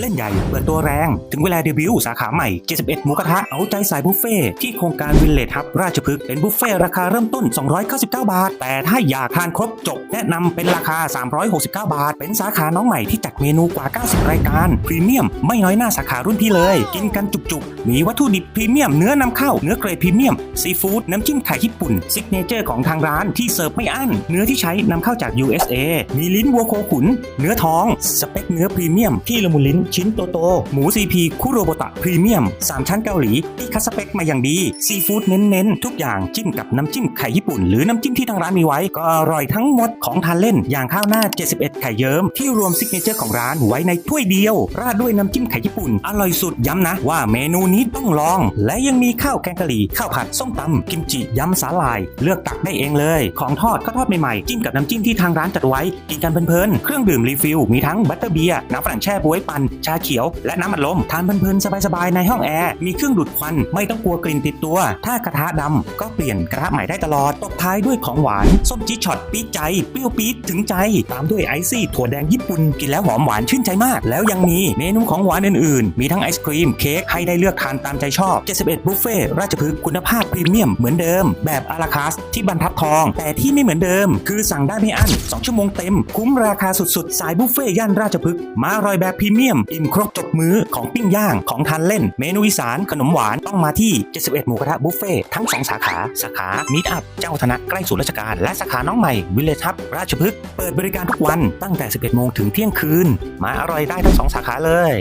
เล่นใหญ่เปิดตัวแรง ถึงเวลาเดบิวต์สาขาใหม่ 71 หมูกระทะ เอาใจสายบุฟเฟ่ที่โครงการวินเลทฮับราชพฤกษ์เป็นบุฟเฟ่ราคาเริ่มต้น 299 บาท แต่ถ้าอยากทานครบจบ แนะนำเป็นราคา 369 บาท เป็นสาขาน้องใหม่ที่จัดเมนูกว่า 90 รายการ พรีเมียม ไม่น้อยหน้าสาขารุ่นพี่เลย กินกันจุกๆ มีวัตถุดิบพรีเมียมเนื้อนำเข้าเนื้อเกรดพรีเมียมซีฟู้ดน้ำจิ้มไข่ญี่ปุ่นซิกเนเจอร์ของทางร้านที่เสิร์ฟไม่อั้นเนื้อที่ใช้นำเข้าจาก USA มีลิ้นวัวโคขุน เนื้อทองสเปคเนื้อพรีเมียมที่ละมุนลิ้นชิ้นโตโต หมู CP คุโรโบตะพรีเมียม 3 ชั้นเกาหลี ที่คัสเปคมาอย่างดี ซีฟู้ดเน้นๆ ทุกอย่างจิ้มกับน้ำจิ้มไข่ญี่ปุ่น หรือน้ำจิ้มที่ทางร้านมีไว้ ก็อร่อยทั้งหมดของทานเล่น อย่างข้าวหน้า 71 ไข่เยิ้ม ที่รวมซิกเนเจอร์ของร้านไว้ในถ้วยเดียว ราดด้วยน้ำจิ้มไข่ญี่ปุ่น อร่อยสุดย้ำนะว่าเมนูนี้ต้องลอง และยังมีข้าวแกงกะหรี่ข้าวผัดส้มตำกิมจิยำสาหร่าย เลือกตักได้เองเลย ของทอดก็ทอดใหม่ๆจิ้มกับน้ำจิ้มที่ทางร้านจัดไว้กินกันเพลินๆเครื่องดื่มรีฟิลมีทั้งบัตเตอร์เบียร์น้ำฝรั่งแช่บ๊วยปั่นชาเขียว และน้ำอัดลมทานเพลินๆสบายๆในห้องแอร์มีเครื่องดูดควันไม่ต้องกลัวกลิ่นติดตัว ถ้ากระทะดำก็เปลี่ยนกระทะใหม่ได้ตลอดตบท้ายด้วยของหวาน ส้มจี๊ดช็อตปี๊ดใจเปรี้ยวปี๊ดถึงใจ ตามด้วยไอซี่ถั่วแดงญี่ปุ่นกินแล้วหอมหวานชื่นใจมาก แล้วยังมีเมนูของหวานอื่นๆ มีทั้งไอศครีมเค้กให้ได้เลือกทานตามใจชอบ 71บุฟเฟ่ราชพฤกษ์คุณภาพพรีเมียมเหมือนเดิม แบบอาราคาสที่บรรทัดทอง แต่ที่ไม่เหมือนเดิม คือสั่งได้ไม่อั้น2ชั่วโมงเต็ม คุ้มราคาสุดๆ สายบุฟเฟ่ย่านราชพฤกษ์มาอร่อยแบบพรีเมียมอิ่มครบจบมื้อของปิ้งย่างของทานเล่น เมนูอีสานขนมหวานต้องมาที่ 71 หมูกระทะบุฟเฟ่ทั้ง 2 สาขา สาขามิตรอัพเจ้าธนะใกล้ศูนย์ราชการ และสาขาน้องใหม่วิเลทับราชพฤกษ์เปิดบริการทุกวันตั้งแต่ 11 โมงถึงเที่ยงคืน มาอร่อยได้ทั้ง 2 สาขาเลย